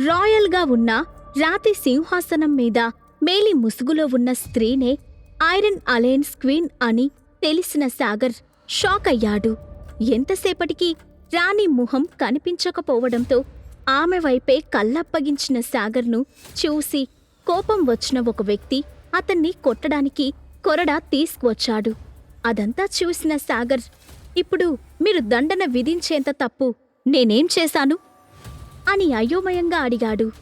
రాయల్గా ఉన్న రాతి సింహాసనం మీద మేలి ముసుగులో ఉన్న స్త్రీనే ఐరన్ అలయన్స్ క్వీన్ అని తెలిసిన సాగర్ షాక్ అయ్యాడు. ఎంతసేపటికి రాణి ముఖం కనిపించకపోవడంతో ఆమె వైపే కళ్ళప్పగించిన సాగర్ను చూసి కోపం వచ్చిన ఒక వ్యక్తి అతన్ని కొట్టడానికి కొరడా తీసుకువచ్చాడు. అదంతా చూసిన సాగర్ ఇప్పుడు మీరు దండన విధించేంత తప్పు నేనేం చేశాను? అని అయోమయంగా అడిగాడు.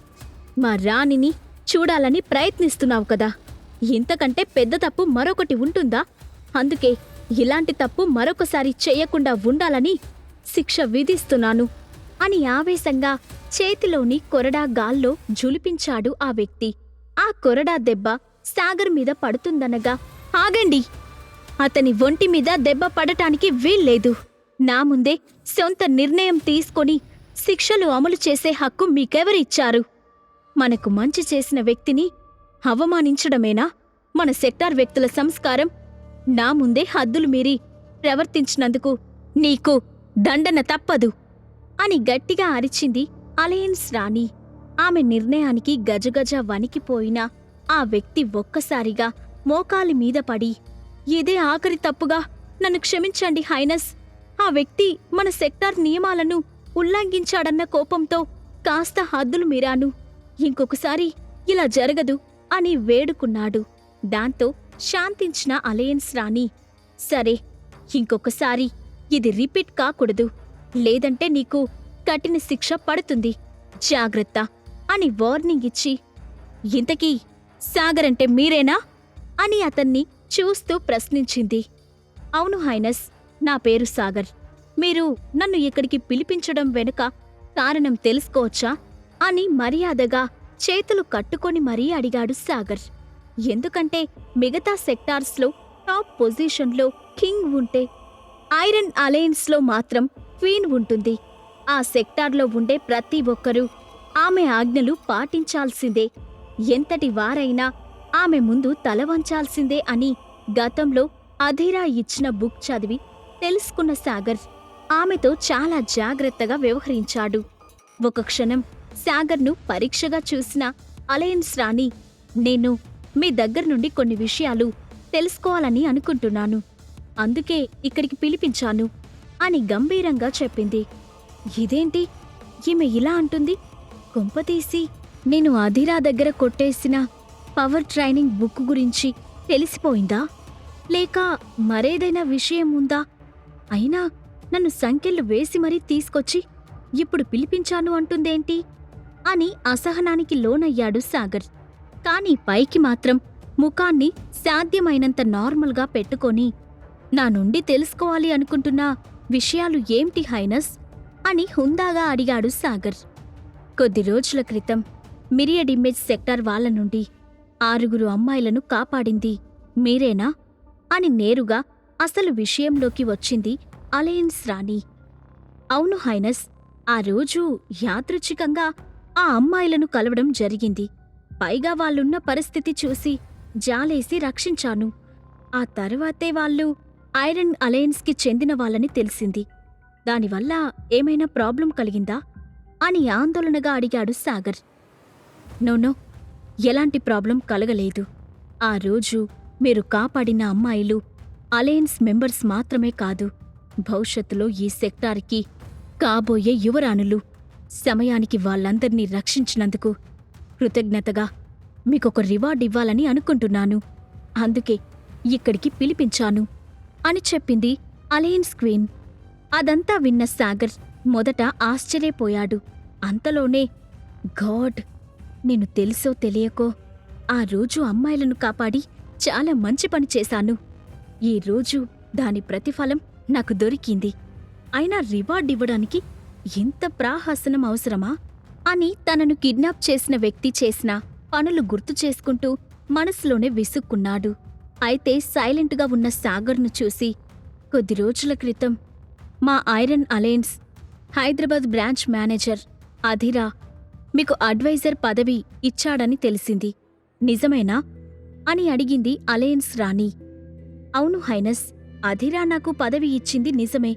మా రాణిని చూడాలని ప్రయత్నిస్తున్నావు కదా. ఇంతకంటే పెద్ద తప్పు మరొకటి ఉంటుందా? అందుకే ఇలాంటి తప్పు మరొకసారి చేయకుండా ఉండాలని శిక్ష విధిస్తున్నాను అని ఆవేశంగా చేతిలోని కొరడా గాల్లో జులిపించాడు ఆ వ్యక్తి. ఆ కొరడా దెబ్బ సాగర్ మీద పడుతుందనగా ఆగండి. అతని ఒంటి మీద దెబ్బ పడటానికి వీల్లేదు. నా ముందే సొంత నిర్ణయం తీసుకొని శిక్షలు అమలు చేసే హక్కు మీకెవరిచ్చారు? మనకు మంచి చేసిన వ్యక్తిని అవమానించడమేనా? మన సెక్టార్ వ్యక్తుల సంస్కారం నా ముందే హద్దులు మీరి ప్రవర్తించినందుకు నీకు దండన తప్పదు అని గట్టిగా అరిచింది అలయన్స్ రాణి. ఆమె నిర్ణయానికి గజగజ వణికిపోయిన ఆ వ్యక్తి ఒక్కసారిగా మోకాలి మీద పడి ఇదే ఆఖరి తప్పుగా? నన్ను క్షమించండి హైనస్. ఆ వ్యక్తి మన సెక్టార్ నియమాలను ఉల్లంఘించాడన్న కోపంతో కాస్త హద్దులు మీరాను. ఇంకొకసారి ఇలా జరగదు అని వేడుకున్నాడు. దాంతో శాంతించిన అలయన్స్ రాణి సరే ఇంకొకసారి ఇది రిపీట్ కాకూడదు. లేదంటే నీకు కఠిన శిక్ష పడుతుంది. జాగ్రత్త అని వార్నింగ్ ఇచ్చి ఇంతకీ సాగర్ అంటే మీరేనా? అని అతన్ని చూస్తూ ప్రశ్నించింది. అవును హైనస్ నా పేరు సాగర్. మీరు నన్ను ఇక్కడికి పిలిపించడం వెనుక కారణం తెలుసుకోవచ్చా? అని మర్యాదగా చేతులు కట్టుకొని మరీ అడిగాడు సాగర్. ఎందుకంటే మిగతా సెక్టార్స్లో టాప్ పొజిషన్లో కింగ్ ఉంటే ఐరన్ అలయన్స్లో మాత్రం క్వీన్ ఉంటుంది. ఆ సెక్టార్లో ఉండే ప్రతి ఒక్కరూ ఆమె ఆజ్ఞలు పాటించాల్సిందే. ఎంతటి వారైనా ఆమె ముందు తల వంచాల్సిందే అని గతంలో అధీరా ఇచ్చిన బుక్ చదివి తెలుసుకున్న సాగర్ ఆమెతో చాలా జాగ్రత్తగా వ్యవహరించాడు. ఒక క్షణం సాగర్ను పరీక్షగా చూసిన అలయన్స్ రాణి నేను మీ దగ్గర నుండి కొన్ని విషయాలు తెలుసుకోవాలని అనుకుంటున్నాను. అందుకే ఇక్కడికి పిలిపించాను అని గంభీరంగా చెప్పింది. ఇదేంటి? ఈమె ఇలా అంటుంది? కొంపతీసి నేను అధిరా దగ్గర కొట్టేసిన పవర్ ట్రైనింగ్ బుక్ గురించి తెలిసిపోయిందా? లేక మరేదైనా విషయం ఉందా? అయినా నన్ను సంఖ్యలు వేసి మరీ తీసుకొచ్చి ఇప్పుడు పిలిపించాను అంటుందేంటి? అని అసహనానికి లోనయ్యాడు సాగర్. కాని పైకి మాత్రం ముఖాన్ని సాధ్యమైనంత నార్మల్గా పెట్టుకొని నా నుండి తెలుసుకోవాలి అనుకుంటున్న విషయాలు ఏంటి హైనస్? అని హుందాగా అడిగాడు సాగర్. కొద్ది రోజుల క్రితం మిరియడ్ ఇమేజ్ సెక్టార్ వాళ్ళ నుండి ఆరుగురు అమ్మాయిలను కాపాడింది మీరేనా? అని నేరుగా అసలు విషయంలోకి వచ్చింది అలయన్స్ రాణి. అవును హైనస్ ఆ రోజు యాదృచ్ఛికంగా ఆ అమ్మాయిలను కలవడం జరిగింది. పైగా వాళ్ళున్న పరిస్థితి చూసి జాలేసి రక్షించాను. ఆ తర్వాతే వాళ్ళు ఐరన్ అలయన్స్కి చెందిన వాళ్ళని తెలిసింది. దానివల్ల ఏమైనా ప్రాబ్లం కలిగిందా? అని ఆందోళనగా అడిగాడు సాగర్. నోనో ఎలాంటి ప్రాబ్లం కలగలేదు. ఆ రోజు మీరు కాపాడిన అమ్మాయిలు అలయన్స్ మెంబర్స్ మాత్రమే కాదు. భవిష్యత్తులో ఈ సెక్టార్కి కాబోయే యువరాణులు సమయానికి వాళ్ళందర్నీ రక్షించినందుకు కృతజ్ఞతగా మీకొక రివార్డ్ ఇవ్వాలని అనుకుంటున్నాను. అందుకే ఇక్కడికి పిలిపించాను అని చెప్పింది అలయన్స్ క్వీన్. అదంతా విన్న సాగర్ మొదట ఆశ్చర్యపోయాడు. అంతలోనే గాడ్ నేను తెలుసో తెలియకో ఆ రోజు అమ్మాయిలను కాపాడి చాలా మంచి పని చేశాను. ఈ రోజు దాని ప్రతిఫలం నాకు దొరికింది. అయినా రివార్డ్ ఇవ్వడానికి ఎంత ప్రాహాసనం అవసరమా? అని తనను కిడ్నాప్ చేసిన వ్యక్తి చేసిన పనులు గుర్తు చేసుకుంటూ మనసులోనే విసుక్కున్నాడు. అయితే సైలెంట్గా ఉన్న సాగర్ను చూసి కొద్ది రోజుల క్రితం మా Iron Alliance Hyderabad branch manager Adhira మీకు అడ్వైజర్ పదవి ఇచ్చాడని తెలిసింది. నిజమేనా? అని అడిగింది అలయన్స్ రాణి. అవును హైనస్. అధిరా నాకు పదవి ఇచ్చింది నిజమే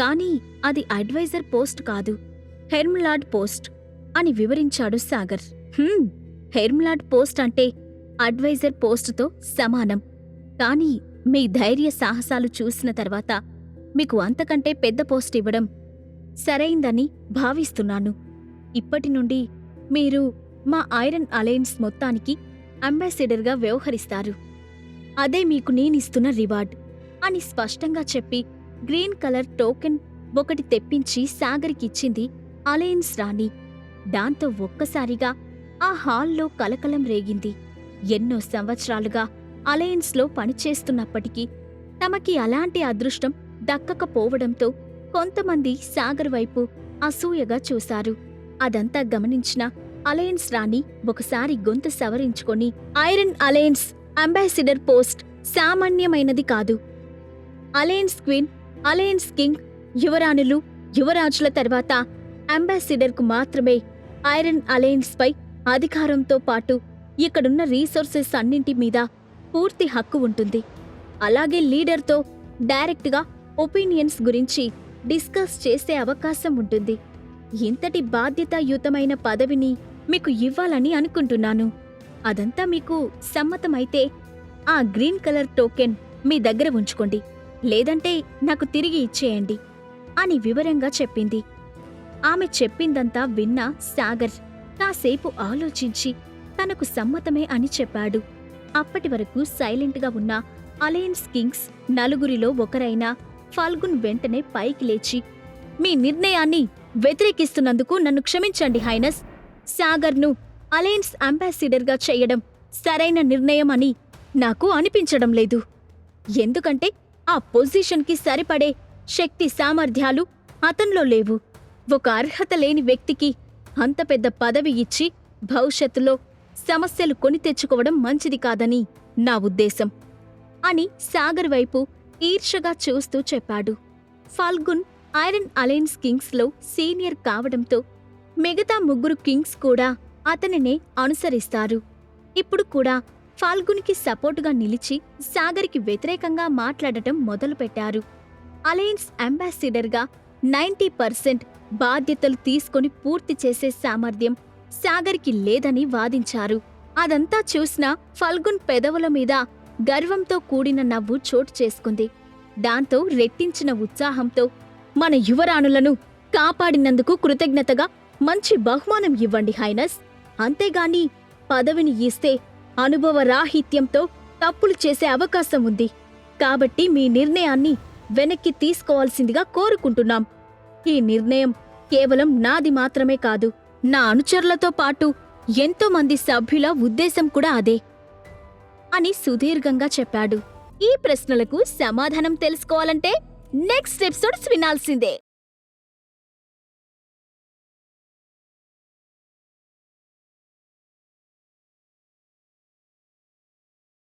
కానీ అది అడ్వైజర్ పోస్ట్ కాదు హెర్మ్లాడ్ పోస్ట్ అని వివరించాడు సాగర్. "హ్మ్, హెర్మ్లాడ్ పోస్ట్ అంటే అడ్వైజర్ పోస్టుతో సమానం. కానీ మీ ధైర్య సాహసాలు చూసిన తర్వాత మీకు అంతకంటే పెద్ద పోస్ట్ ఇవ్వడం సరైందని భావిస్తున్నాను. ఇప్పటి నుండి మీరు మా ఐరన్ అలయన్స్ మొత్తానికి అంబాసిడర్గా వ్యవహరిస్తారు. అదే మీకు నేనిస్తున్న రివార్డ్. అని స్పష్టంగా చెప్పి గ్రీన్ కలర్ టోకెన్ ఒకటి తెప్పించి సాగర్కిచ్చింది అలయన్స్ రాణి. దాంతో ఒక్కసారిగా ఆ హాల్లో కలకలం రేగింది. ఎన్నో సంవత్సరాలుగా అలయన్స్లో పనిచేస్తున్నప్పటికీ తమకి అలాంటి అదృష్టం దక్కకపోవడంతో కొంతమంది సాగర్ వైపు అసూయగా చూశారు. అదంతా గమనించిన అలయన్స్ రాణి ఒకసారి గొంతు సవరించుకొని ఐరన్ అలయన్స్ అంబాసిడర్ పోస్ట్ సామాన్యమైనది కాదు. అలయన్స్ క్వీన్ అలయన్స్ కింగ్ యువరాణులు యువరాజుల తర్వాత అంబాసిడర్కు మాత్రమే ఐరన్ అలయన్స్పై అధికారంతో పాటు ఇక్కడున్న రీసోర్సెస్ అన్నింటి మీద పూర్తి హక్కు ఉంటుంది. అలాగే లీడర్తో డైరెక్ట్గా ఒపీనియన్స్ గురించి డిస్కస్ చేసే అవకాశం ఉంటుంది. ఇంతటి బాధ్యతాయుతమైన పదవిని మీకు ఇవ్వాలని అనుకుంటున్నాను. అదంతా మీకు సమ్మతమైతే ఆ గ్రీన్ కలర్ టోకెన్ మీ దగ్గర ఉంచుకోండి. లేదంటే నాకు తిరిగి ఇచ్చేయండి అని వివరంగా చెప్పింది. ఆమె చెప్పిందంతా విన్న సాగర్ కాసేపు ఆలోచించి తనకు సమ్మతమే అని చెప్పాడు. అప్పటి వరకు సైలెంట్గా ఉన్న అలయన్స్ కింగ్స్ నలుగురిలో ఒకరైన ఫాల్గున్ వెంటనే పైకి లేచి మీ నిర్ణయాన్ని వ్యతిరేకిస్తున్నందుకు నన్ను క్షమించండి హైనస్. సాగర్ను అలయన్స్ అంబాసిడర్గా చేయడం సరైన నిర్ణయం అని నాకు అనిపించడం లేదు. ఎందుకంటే ఆ పొజిషన్కి సరిపడే శక్తి సామర్థ్యాలు అతనిలో లేవు. ఒక అర్హత లేని వ్యక్తికి అంత పెద్ద పదవి ఇచ్చి భవిష్యత్తులో సమస్యలు కొని తెచ్చుకోవడం మంచిది కాదని నా ఉద్దేశం అని సాగర్ వైపు ఈర్షగా చూస్తూ చెప్పాడు. ఫాల్గున్ ఐరన్ అలయన్స్ కింగ్స్లో సీనియర్ కావడంతో మిగతా ముగ్గురు కింగ్స్ కూడా అతనినే అనుసరిస్తారు. ఇప్పుడు కూడా ఫాల్గునికి సపోర్టుగా నిలిచి సాగర్కి వ్యతిరేకంగా మాట్లాడటం మొదలుపెట్టారు. అలయన్స్ అంబాసిడర్గా నైంటీ పర్సెంట్ బాధ్యతలు తీసుకొని పూర్తి చేసే సామర్థ్యం సాగర్కి లేదని వాదించారు. అదంతా చూసిన ఫల్గున్ పెదవుల మీద గర్వంతో కూడిన నవ్వు చోటు చేసుకుంది. దాంతో రెట్టించిన ఉత్సాహంతో మన యువరాణులను కాపాడినందుకు కృతజ్ఞతగా మంచి బహుమానం ఇవ్వండి హైనస్. అంతేగాని పదవిని ఇస్తే అనుభవ రాహిత్యంతో తప్పులు చేసే అవకాశం ఉంది కాబట్టి మీ నిర్ణయాన్ని వెనక్కి తీసుకోవాల్సిందిగా కోరుకుంటున్నాం. ఈ నిర్ణయం కేవలం నాది మాత్రమే కాదు నా అనుచరులతో పాటు ఎంతో మంది సభ్యుల ఉద్దేశం కూడా అదే అని సుదీర్ఘంగా చెప్పాడు. ఈ ప్రశ్నలకు సమాధానం తెలుసుకోవాలంటే నెక్స్ట్ ఎపిసోడ్స్ వినాల్సిందే.